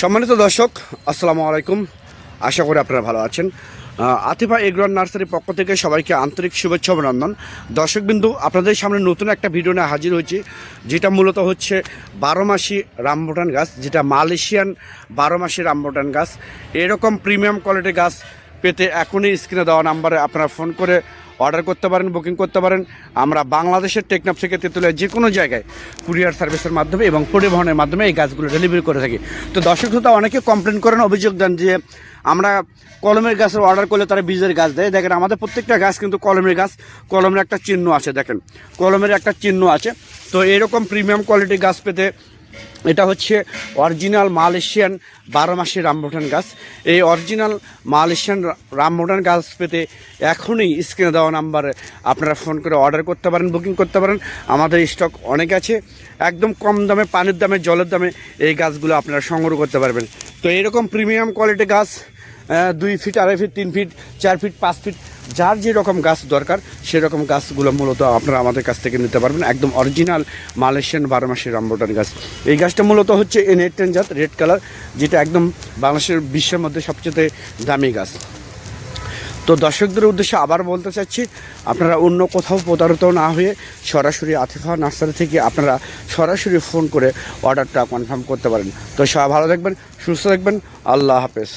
সম্মানিত দর্শক, আসসালামু আলাইকুম। আশা করি আপনারা ভালো আছেন। আতিফা এগ্রন নার্সারির পক্ষ থেকে সবাইকে আন্তরিক শুভেচ্ছা অভিনন্দন। দর্শকবিন্দু, আপনাদের সামনে নতুন একটা ভিডিও নিয়ে হাজির হয়েছি, যেটা মূলত হচ্ছে বারো মাসি রামবুটান গাছ, যেটা মালয়েশিয়ান বারো মাসি রামবুটান গাছ। এরকম প্রিমিয়াম কোয়ালিটির গাছ পেতে এখনই স্ক্রিনে দেওয়া নাম্বারে আপনারা ফোন করে অর্ডার করতে পারেন, বুকিং করতে পারেন। আমরা বাংলাদেশের টেকনাফ থেকে তেঁতুলিয়া যে কোনো জায়গায় কুরিয়ার সার্ভিসের মাধ্যমে এবং পরিবহনের মাধ্যমে এই গাছগুলো ডেলিভারি করে থাকি। তো দর্শক শ্রোতা, অনেকে কমপ্লেন করেন, অভিযোগ দেন যে আমরা কলমের গাছের অর্ডার করলে তারা বীজের গাছ দেয়। দেখেন, আমাদের প্রত্যেকটা গাছ কিন্তু কলমের গাছ, কলমের একটা চিহ্ন আছে, দেখেন। কলমের একটা চিহ্ন আছে। তো এরকম প্রিমিয়াম কোয়ালিটির গাছ পেতে এটা হচ্ছে অরিজিনাল মালয়েশিয়ান বারো মাসের রামবোটান গাছ। এই অরিজিনাল মালয়েশিয়ান রামবোটান গাছ পেতে এখনই স্ক্রিনে দেওয়া নাম্বারে, আপনারা ফোন করে অর্ডার করতে পারেন, বুকিং করতে পারেন। আমাদের স্টক অনেক আছে, একদম কম দামে, পানির দামে, জলের দামে এই গাছগুলো আপনারা সংগ্রহ করতে পারবেন। তো এরকম প্রিমিয়াম কোয়ালিটি গাছ দুই ফিট আড়াই ফিট তিন ফিট চার ফিট পাঁচ ফিট যার যে রকম গাছ দরকার সেরকম গাছগুলো মূলত আপনারা আমাদের কাছ থেকে নিতে পারবেন। একদম অরিজিনাল মালয়েশিয়ান বারো মাসের রামবোটান গাছ। এই গাছটা মূলত হচ্ছে এন টেন জাত রেড কালার যেটা একদম বাংলাদেশের বিশ্বের মধ্যে সবচেয়ে দামি গাছ। তো দর্শকদের উদ্দেশ্যে আবার বলতে চাচ্ছি, আপনারা অন্য কোথাও প্রতারিত না হয়ে সরাসরি আতিফা নার্সারি থেকে আপনারা সরাসরি ফোন করে অর্ডারটা কনফার্ম করতে পারেন। তো সবাই ভালো থাকবেন, সুস্থ থাকবেন, আল্লাহ হাফেজ।